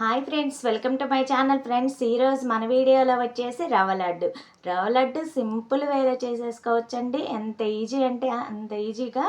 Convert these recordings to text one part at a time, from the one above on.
Hi friends welcome to my channel friends. ఈరోజు మన వీడియోలో వచ్చేసి రవ్వ లడ్డు. రవ్వ లడ్డు సింపుల్ వేలో చేసేసుకోవచ్చండి. ఎంత ఈజీ అంటే అంత ఈజీగా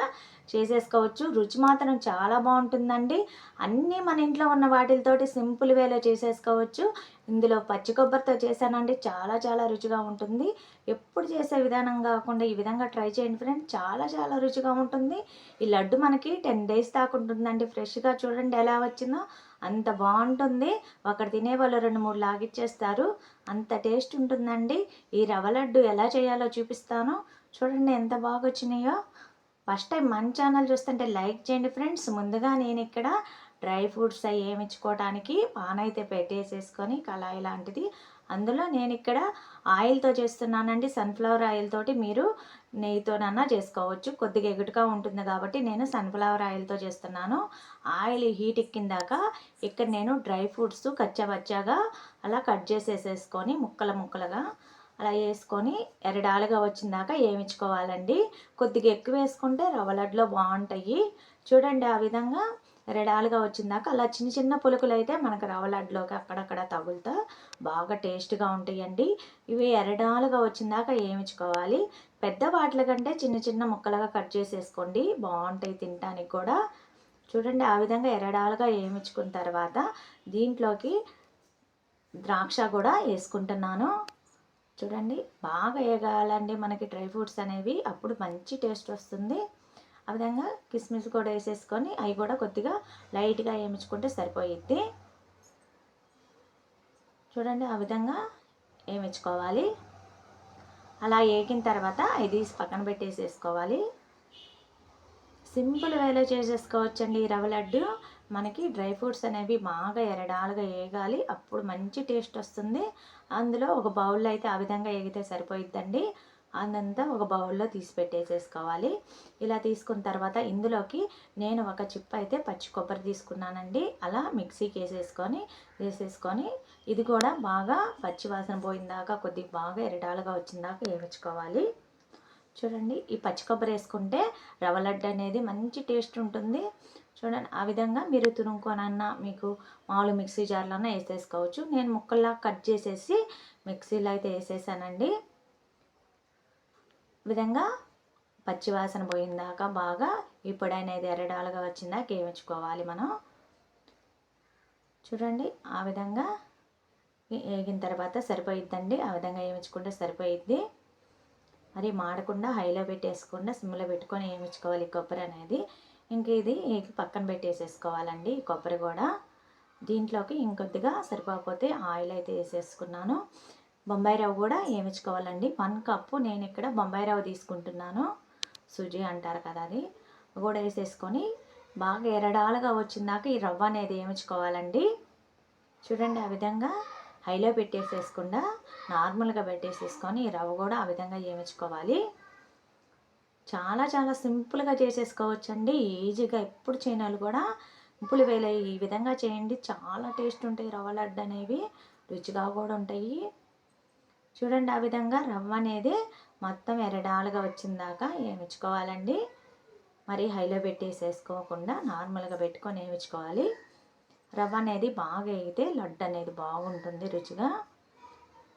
చేసేసుకోవచ్చు. రుచి మాత్రం చాలా బాగుంటుందండి. అన్నీ మన ఇంట్లో ఉన్న వాటితోటి సింపుల్ వేలో చేసేసుకోవచ్చు. ఇందులో పచ్చి కొబ్బరితో చేశానండి. చాలా చాలా రుచిగా ఉంటుంది. ఎప్పుడు చేసే విధానం కాకుండా ఈ విధంగా ట్రై చేయండి ఫ్రెండ్స్. చాలా చాలా రుచిగా ఉంటుంది. ఈ లడ్డు మనకి టెన్ డేస్ దాకా ఉంటుందండి. ఫ్రెష్గా చూడండి ఎలా వచ్చిందో. అంత బాగుంటుంది. ఒకటి తినే వాళ్ళు రెండు మూడు లాగిచ్చేస్తారు. అంత టేస్ట్ ఉంటుందండి. ఈ రవ్వ లడ్డు ఎలా చేయాలో చూపిస్తాను. చూడండి ఎంత బాగా వచ్చినాయో ఫస్ట్ టైం మన ఛానల్ చూస్తుంటే లైక్ చేయండి ఫ్రెండ్స్. ముందుగా నేను ఇక్కడ డ్రై ఫ్రూట్స్ అవి ఏమిచ్చుకోవడానికి పాన్ అయితే పెట్టేసేసుకొని కళాయి లాంటిది అందులో నేను ఇక్కడ ఆయిల్తో చేస్తున్నానండి. సన్ఫ్లవర్ ఆయిల్ తోటి మీరు నెయ్యితోనన్నా చేసుకోవచ్చు. కొద్దిగా ఎగుటుగా ఉంటుంది కాబట్టి నేను సన్ఫ్లవర్ ఆయిల్తో చేస్తున్నాను. ఆయిల్ హీట్ ఎక్కిందాక ఇక్కడ నేను డ్రై ఫ్రూట్స్ కచ్చాబచ్చాగా అలా కట్ చేసేసేసుకొని ముక్కల ముక్కలుగా అలా వేసుకొని ఎరడాలుగా వచ్చిందాక వేయించుకోవాలండి కొద్దిగా ఎక్కువ వేసుకుంటే రవ్వ లడ్లో బాగుంటాయి. చూడండి ఆ విధంగా ఎరడాలుగా వచ్చిందాక అలా చిన్న చిన్న పులుకులు అయితే మనకు రవ్వ లడ్డులోకి అక్కడక్కడ తగులుతా. బాగా టేస్ట్గా ఉంటాయండి. ఇవి ఎరడాలుగా వచ్చిందాక వేయించుకోవాలి పెద్ద వాటిల కంటే చిన్న చిన్న ముక్కలుగా కట్ చేసేసుకోండి. బాగుంటాయి తినడానికి కూడా. చూడండి ఆ విధంగా ఎరడాలుగా వేయించుకున్న తర్వాత దీంట్లోకి ద్రాక్ష కూడా వేసుకుంటున్నాను. చూడండి బాగా వేయగాలండి మనకి డ్రై ఫ్రూట్స్ అనేవి. అప్పుడు మంచి టేస్ట్ వస్తుంది. ఆ విధంగా కిస్మిస్ కూడా వేసేసుకొని అవి కూడా కొద్దిగా లైట్గా వేయించుకుంటే సరిపోయిద్ది. చూడండి ఆ విధంగా వేయించుకోవాలి. అలా వేగిన తర్వాత అవి తీసి పక్కన పెట్టేసేసుకోవాలి. సింపుల్ వేలో చేసేసుకోవచ్చండి ఈ లడ్డు. మనకి డ్రై ఫ్రూట్స్ అనేవి బాగా ఎరడాలుగా వేగాలి. అప్పుడు మంచి టేస్ట్ వస్తుంది. అందులో ఒక బౌల్లో అయితే ఆ విధంగా వేగితే సరిపోయిద్దండి. అదంతా ఒక బౌల్లో తీసి పెట్టేసేసుకోవాలి. ఇలా తీసుకున్న తర్వాత ఇందులోకి నేను ఒక చిప్ అయితే పచ్చి కొబ్బరి తీసుకున్నానండి. అలా మిక్సీకి వేసేసుకొని వేసేసుకొని ఇది కూడా బాగా పచ్చి వాసన పోయిందాకా కొద్దిగా బాగా ఎరటాలుగా వచ్చిందాకా వేయించుకోవాలి. చూడండి ఈ పచ్చి కొబ్బరి వేసుకుంటే రవ్వ లడ్డు అనేది మంచి టేస్ట్ ఉంటుంది. చూడండి ఆ విధంగా మీరు తురుముకోనన్నా మీకు మామూలు మిక్సీ జార్లోనే వేసేసుకోవచ్చు. నేను ముక్కల్లా కట్ చేసేసి మిక్సీలో అయితే వేసేసానండి. విధంగా పచ్చివాసన పోయిందాక బాగా ఈ పొడి అనేది ఎర్రడాలుగా వచ్చిందాక వేయించుకోవాలి మనం. చూడండి ఆ విధంగా వేగిన తర్వాత సరిపోయిద్దండి. ఆ విధంగా వేయించుకుంటే సరిపోయిద్ది. మరి మాడకుండా హైలో పెట్టేసుకుండా సిమ్లో పెట్టుకొని వేయించుకోవాలి కొబ్బరి అనేది. ఇంక ఇది పక్కన పెట్టేసేసుకోవాలండి కొబ్బరి కూడా. దీంట్లోకి ఇంకొద్దిగా సరిపోకపోతే ఆయిల్ అయితే వేసేసుకున్నాను. బొంబాయి రవ్వ కూడా వేయించుకోవాలండి వన్ కప్పు నేను ఇక్కడ బొంబాయి రవ్వ తీసుకుంటున్నాను. సుజీ అంటారు కదా అది. కూడా వేసేసుకొని బాగా ఎరడాలుగా వచ్చిందాక ఈ రవ్వ అనేది వేయించుకోవాలండి చూడండి ఆ విధంగా హైలో పెట్టేసేసుకుండా నార్మల్గా పెట్టేసేసుకొని ఈ రవ్వ కూడా ఆ విధంగా వేయించుకోవాలి చాలా చాలా సింపుల్గా చేసేసుకోవచ్చండి. ఈజీగా ఎప్పుడు చేయనాలు కూడా ఇంపులు వేలే ఈ విధంగా చేయండి. చాలా టేస్ట్ ఉంటాయి రవ్వ లడ్డు అనేవి రుచిగా కూడా ఉంటాయి. చూడండి ఆ విధంగా రవ్వ అనేది మొత్తం ఎరడాలుగా వచ్చిందాక ఏమిచ్చుకోవాలండి? మరి హైలో పెట్టేసేసుకోకుండా నార్మల్గా పెట్టుకొని వేయించుకోవాలి రవ్వ అనేది బాగా వేగితే లడ్డు అనేది బాగుంటుంది రుచిగా.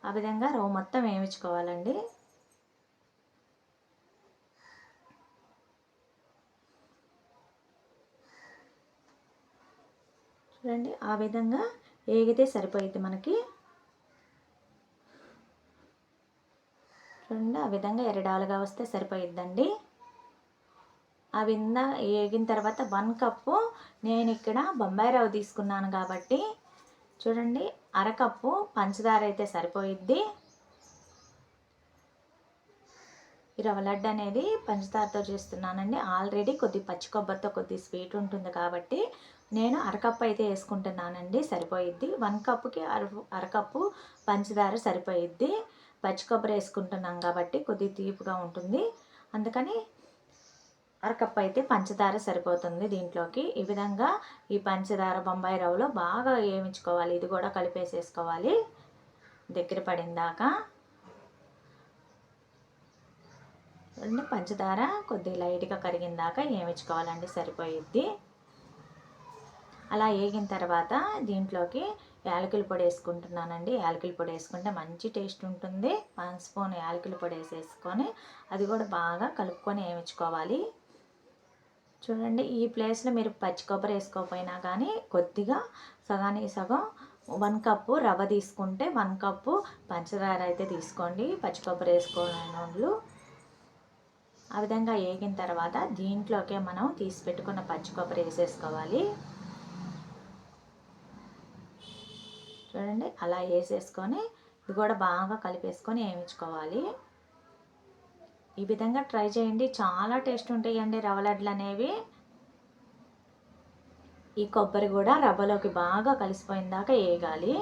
ఆ విధంగా రవ్వ మొత్తం వేయించుకోవాలండి చూడండి ఆ విధంగా వేగితే సరిపోయిద్ది మనకి. కాకుండా ఆ విధంగా ఎరడాలుగా వస్తే సరిపోయిద్దండి. ఆ ఇందా వేగిన తర్వాత వన్ కప్పు నేను ఇక్కడ బొంబాయి రవ్వ తీసుకున్నాను కాబట్టి చూడండి అరకప్పు పంచదార అయితే సరిపోయిద్ది. ఈ రవ్వ లడ్డు అనేది పంచదారతో చేస్తున్నానండి. ఆల్రెడీ కొద్ది పచ్చి కొబ్బరితో కొద్ది స్వీట్ ఉంటుంది కాబట్టి నేను అరకప్పు అయితే వేసుకుంటున్నానండి. సరిపోయిద్ది. వన్ కప్పుకి అర అరకప్పు పంచదార సరిపోయిద్ది. పచ్చి కొబ్బరి వేసుకుంటున్నాం కాబట్టి కొద్దిగా తీపిగా ఉంటుంది. అందుకని అరకప్పు అయితే పంచదార సరిపోతుంది దీంట్లోకి. ఈ విధంగా ఈ పంచదార బొంబాయి రవ్వలో బాగా వేయించుకోవాలి. ఇది కూడా కలిపేసేసుకోవాలి. దగ్గర పడిందాక పంచదార కొద్దిగా లైట్గా కరిగిందాక వేయించుకోవాలండి సరిపోయిద్ది. అలా వేగిన తర్వాత దీంట్లోకి యాలకుల పొడి వేసుకుంటున్నానండి. యాలకుల పొడి వేసుకుంటే మంచి టేస్ట్ ఉంటుంది. వన్ స్పూన్ యాలకుల పొడి వేసేసుకొని అది కూడా బాగా కలుపుకొని వేయించుకోవాలి చూడండి ఈ ప్లేస్లో మీరు పచ్చి కొబ్బరి వేసుకోకపోయినా కానీ కొద్దిగా సగానికి సగం వన్ కప్పు రవ్వ తీసుకుంటే వన్ కప్పు పంచదార అయితే తీసుకోండి. పచ్చి కొబ్బరి వేసుకోలేని వాళ్ళు ఆ విధంగా వేగిన తర్వాత దీంట్లోకే మనం తీసి పెట్టుకున్న పచ్చి కొబ్బరి వేసేసుకోవాలి. చూడండి. అలా వేసేసుకొని ఇది కూడా బాగా కలిపేసుకొని వేయించుకోవాలి. ఈ విధంగా ట్రై చేయండి. చాలా టేస్ట్ ఉంటాయండి రవ్వ లడ్లు అనేవి. ఈ కొబ్బరి కూడా రవ్వలోకి బాగా కలిసిపోయిందాక వేగాలి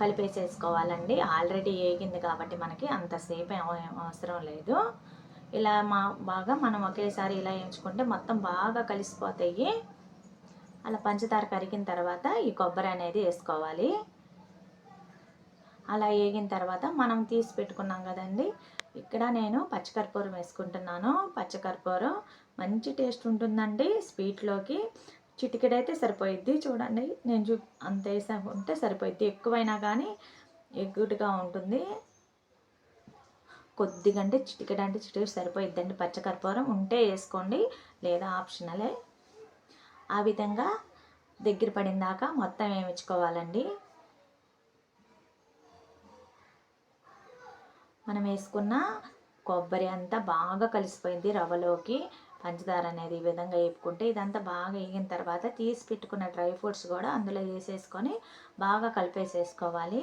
కలిపేసేసుకోవాలండి. ఆల్రెడీ వేగింది కాబట్టి మనకి అంతసేపు అవసరం లేదు. ఇలా మా బాగా మనం ఒకేసారి ఇలా వేయించుకుంటే మొత్తం బాగా కలిసిపోతాయి. అలా పంచదార కరిగిన తర్వాత ఈ కొబ్బరి అనేది వేసుకోవాలి. అలా వేగిన తర్వాత మనం తీసి పెట్టుకున్నాం కదండి. ఇక్కడ నేను పచ్చికర్పూరం వేసుకుంటున్నాను. పచ్చకర్పూరం మంచి టేస్ట్ ఉంటుందండి. స్వీట్లోకి చిటికెడైతే సరిపోయిద్ది. చూడండి నేను చూ అంత వేసుకుంటే సరిపోయిద్ది. ఎక్కువైనా కానీ ఎగ్గుడ్గా ఉంటుంది. కొద్దిగంటే చిటికెడ అంటే చిటికెడ సరిపోయిద్దండి. పచ్చకర్పూరం ఉంటే వేసుకోండి. లేదా ఆప్షనలే. ఆ విధంగా దగ్గర పడిన దాకా మొత్తం వేయించుకోవాలండి మనం వేసుకున్న కొబ్బరి అంతా బాగా కలిసిపోయింది రవ్వలోకి. పంచదార అనేది ఈ విధంగా వేపుకుంటే ఇదంతా బాగా వేగిన తర్వాత తీసి పెట్టుకున్న డ్రై ఫ్రూట్స్ కూడా అందులో వేసేసుకొని బాగా కలిపేసేసుకోవాలి.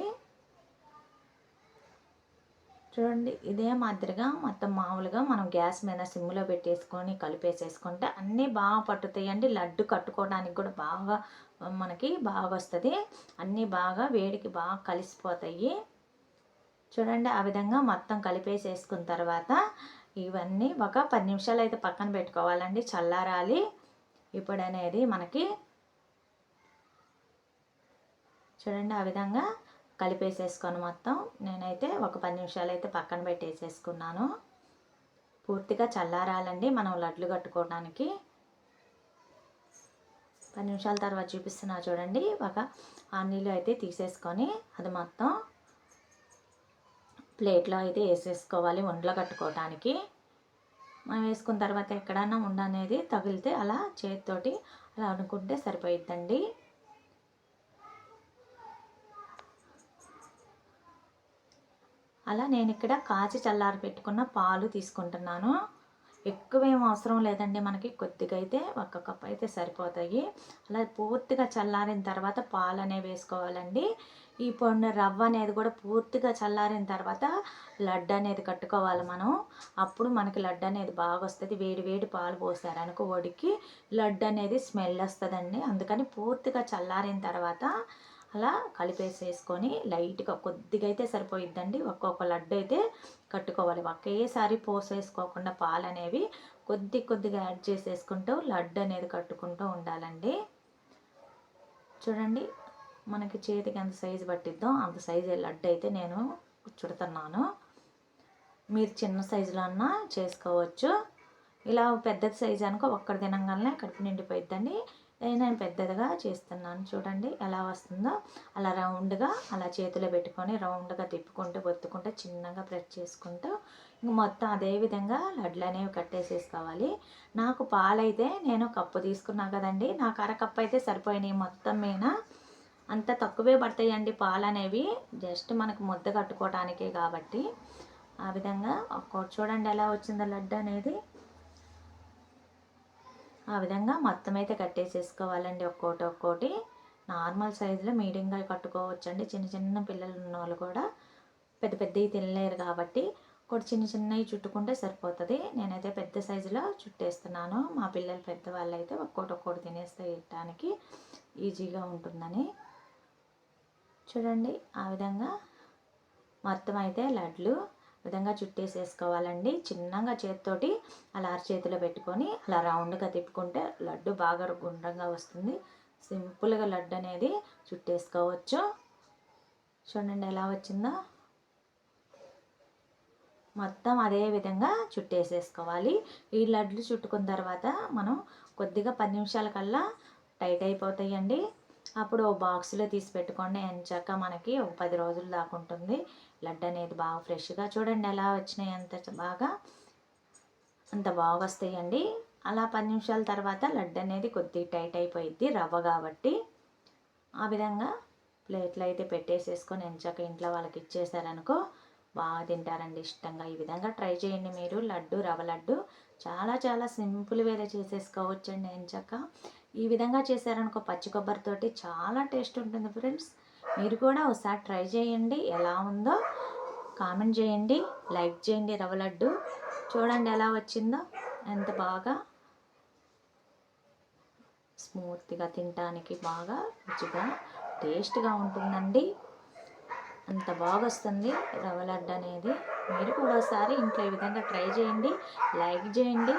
చూడండి ఇదే మాదిరిగా మొత్తం మామూలుగా మనం గ్యాస్ మీద సిమ్లో పెట్టేసుకొని కలిపేసేసుకుంటే అన్నీ బాగా పట్టుతాయండి. లడ్డు కట్టుకోవడానికి కూడా బాగా మనకి బాగా వస్తుంది. అన్నీ బాగా వేడికి బాగా కలిసిపోతాయి. చూడండి ఆ విధంగా మొత్తం కలిపేసేసుకున్న తర్వాత ఇవన్నీ ఒక పది నిమిషాలు అయితే పక్కన పెట్టుకోవాలండి. చల్లారాలి. ఇప్పుడు అనేది మనకి చూడండి ఆ విధంగా కలిపేసేసుకొని మొత్తం నేనైతే ఒక పది నిమిషాలు అయితే పక్కన పెట్టేసేసుకున్నాను. పూర్తిగా చల్లారాలండి మనం లడ్లు కట్టుకోవడానికి. పది నిమిషాల తర్వాత చూపిస్తున్నా చూడండి. ఒక ఆ నీళ్ళు అయితే తీసేసుకొని అది మొత్తం ప్లేట్లో అయితే వేసేసుకోవాలి వండలో కట్టుకోవడానికి మనం వేసుకున్న తర్వాత ఎక్కడన్నా ఉండ అనేది తగిలితే అలా చేతితోటి అలా అనుకుంటే సరిపోయిద్దండి. అలా నేను ఇక్కడ కాచి చల్లారి పెట్టుకున్న పాలు తీసుకుంటున్నాను. ఎక్కువ ఏం అవసరం లేదండి మనకి. కొద్దిగా అయితే ఒక కప్ అయితే సరిపోతాయి. అలా పూర్తిగా చల్లారిన తర్వాత పాలు అనేవి వేసుకోవాలండి. ఈ పొండ రవ్వ అనేది కూడా పూర్తిగా చల్లారిన తర్వాత లడ్డు అనేది కట్టుకోవాలి మనం. అప్పుడు మనకి లడ్డు అనేది బాగా వస్తుంది. వేడి వేడి పాలు పోసారనుకో వడికి లడ్డు అనేది స్మెల్ వస్తుందండి. అందుకని పూర్తిగా చల్లారిన తర్వాత అలా కలిపేసేసుకొని లైట్గా కొద్దిగా అయితే సరిపోయిద్దండి. ఒక్కొక్క లడ్డు అయితే కట్టుకోవాలి. ఒకేసారి పోసేసుకోకుండా పాలు అనేవి కొద్ది కొద్దిగా యాడ్ చేసేసుకుంటూ లడ్డు అనేది కట్టుకుంటూ ఉండాలండి. చూడండి మనకి చేతికి ఎంత సైజు పట్టిద్దో అంత సైజు లడ్డు అయితే నేను చుడుతున్నాను. మీరు చిన్న సైజులో అన్నా చేసుకోవచ్చు. ఇలా పెద్ద సైజు అనుకో ఒక్కడ తినంగానే కడుపు నిండిపోయిద్దండి. నేను పెద్దదిగా చేస్తున్నాను. చూడండి ఎలా వస్తుందో. అలా రౌండ్గా అలా చేతిలో పెట్టుకొని రౌండ్గా తిప్పుకుంటూ బొత్తుకుంటూ చిన్నగా ప్రెస్ చేసుకుంటూ ఇంక మొత్తం అదే విధంగా లడ్లు అనేవి కట్టేసేసుకోవాలి. నాకు పాలైతే నేను కప్పు తీసుకున్నా కదండి. నాకు అరకప్పు అయితే సరిపోయినాయి మొత్తం మీద. అంత తక్కువే పడతాయండి పాలు అనేవి జస్ట్ మనకు ముద్ద కట్టుకోవటానికే కాబట్టి. ఆ విధంగా ఒక్కోటి చూడండి ఎలా వచ్చిందో లడ్డు అనేది. ఆ విధంగా మొత్తం అయితే కట్టేసేసుకోవాలండి ఒక్కోటి ఒక్కోటి. నార్మల్ సైజులో మీడియంగా కట్టుకోవచ్చండి. చిన్న చిన్న పిల్లలు ఉన్న వాళ్ళు కూడా పెద్ద పెద్దవి తినలేరు కాబట్టి ఒకటి చిన్న చిన్నవి చుట్టుకుంటే సరిపోతుంది. నేనైతే పెద్ద సైజులో చుట్టేస్తున్నాను. మా పిల్లలు పెద్దవాళ్ళు అయితే ఒక్కోటి ఒక్కోటి తినేస్తే ఇవ్వటానికి ఈజీగా ఉంటుందని. చూడండి ఆ విధంగా మొత్తం అయితే లడ్లు విధంగా చుట్టేసేసుకోవాలండి. చిన్నగా చేతితోటి అలా చేతిలో పెట్టుకొని అలా రౌండ్గా తిప్పుకుంటే లడ్డు బాగా గుండ్రంగా వస్తుంది. సింపుల్గా లడ్డు అనేది చుట్టేసుకోవచ్చు. చూడండి ఎలా వచ్చిందో. మొత్తం అదే విధంగా చుట్టేసేసుకోవాలి. ఈ లడ్లు చుట్టుకున్న తర్వాత మనం కొద్దిగా పది నిమిషాల కల్లా టైట్ అయిపోతాయండి. అప్పుడు ఓ బాక్స్లో తీసి పెట్టుకోండి. ఎంచాక మనకి ఒక పది రోజులు దాకా ఉంటుంది. లడ్డు అనేది బాగా ఫ్రెష్గా చూడండి ఎలా వచ్చినాయి అంత బాగా. అంత బాగా వస్తాయండి. అలా పది నిమిషాల తర్వాత లడ్డు అనేది కొద్దిగా టైట్ అయిపోయిద్ది రవ్వ కాబట్టి. ఆ విధంగా ప్లేట్లు అయితే పెట్టేసేసుకొని ఎంచాక ఇంట్లో వాళ్ళకి ఇచ్చేసారనుకో బాగా తింటారండి ఇష్టంగా. ఈ విధంగా ట్రై చేయండి మీరు. లడ్డు రవ్వ లడ్డు చాలా చాలా సింపుల్ వేరే చేసేసుకోవచ్చండి ఎంచాక ఈ విధంగా చేశారనుకో పచ్చి కొబ్బరితోటి చాలా టేస్ట్ ఉంటుంది ఫ్రెండ్స్. మీరు కూడా ఒకసారి ట్రై చేయండి. ఎలా ఉందో కామెంట్ చేయండి. లైక్ చేయండి రవ్వ లడ్డు. చూడండి ఎలా వచ్చిందో. ఎంత బాగా స్మూత్గా తినటానికి బాగా రుచిగా టేస్ట్గా ఉంటుందండి. అంత బాగా వస్తుంది రవ్వ లడ్డు అనేది. మీరు కూడా ఒకసారి ఇంట్లో ఈ విధంగా ట్రై చేయండి. లైక్ చేయండి.